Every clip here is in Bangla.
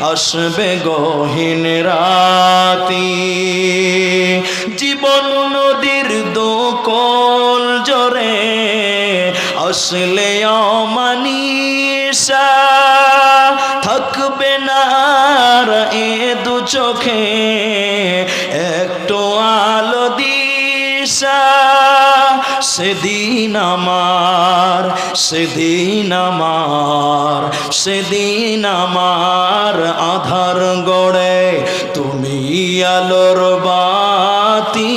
আসবে গহীন রাতি। জীবন নদীর দোকল জরে আসলে অমানিসা থাকবে না এ দু চোখে। সেদিন আমার সেদিন আমার সেদিন আমার আধার গড়ে তুমি আলোর বাতি,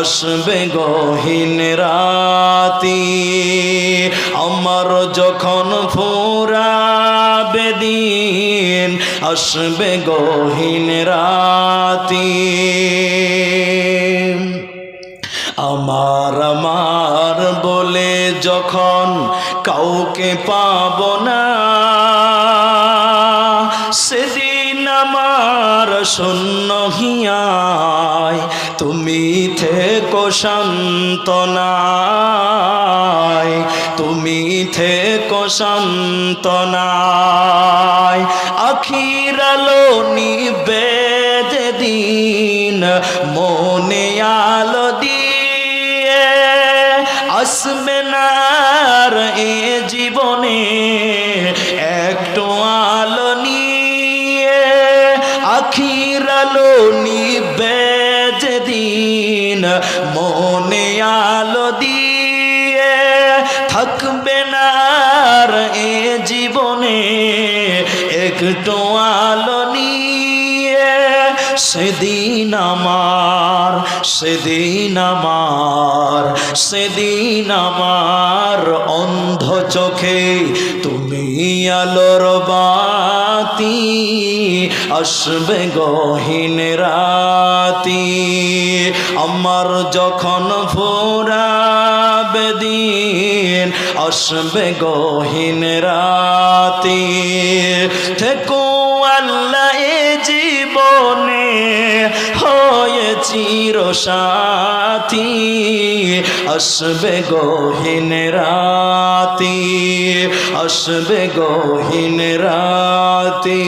আসবে গহীন রাতি। আমার যখন ফোরাবে দিন, আসবে গহীন রাতি। আমার আমার বলে যখন কাউকে পাব না, সেদিন আমার শূন্য হিয়ায় তুমি থেকো শান্তনায় তুমি থেকো শান্তনায় আখির আলো নিবে যেদিন মনে আলো আসবে না এ জীবনে একটু আলো নিয়ে আখির আলো নিবে যেদিন, মনে আলো দিয়ে থাকবে না আর এ জীবনে একটু আলো নিয়ে। সেদিন আমার সেদিন আমার সেদিন আমার অন্ধ চোখে। তুমি আলোর বাতি, আসবে গহীন রাতি। আমার যখন ফোরাবে দিন, আসবে গহীন রাতি। থেকো আল্লাহ জীবনে হয়ে চির সাথী আসবে গহীন রাতি আসবে গহীন রাতি।